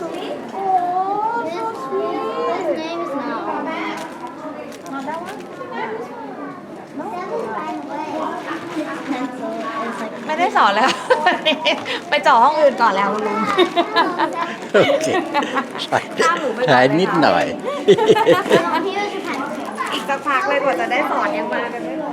Oh, so sweet. His name is now. Not that one? Pencil is like ไม่ได้สอนแล้ว ไปเจ่อห้องอื่นก่อนแล้วลุง โอเคใช่ใช้นิดหน่อย Here's a pencil. อีกสักพักเลยกว่าจะได้สอนยังมากันไม่หมด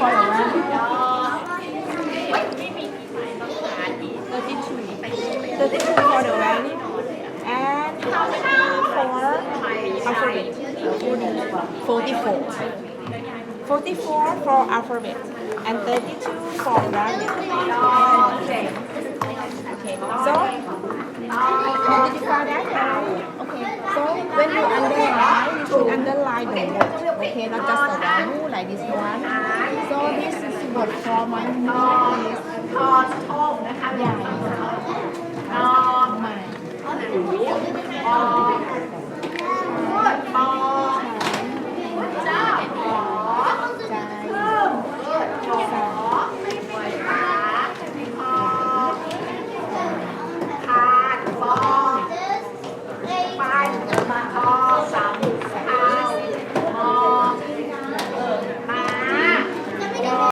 พอหรือว่าเตอร์ตี้ทูฟอร์เดอะแวนแอดฟอร์อัลฟาเบตโฟร์ตี้โฟร์โฟร์ตี้โฟร์ฟอร์อัลฟาเบต and 32 for rabbit. Okay. okay. So, identify that. Okay. So, when you underline, you should underline the word. Okay, not just the one like this one. so this is what for my mom is ทอดโต้มนะคะใหญ่นอนใหม่ออพูดมองเจ้าขอใจเพิ่าเกิดขอปวยขาคอขาดฟองปันมา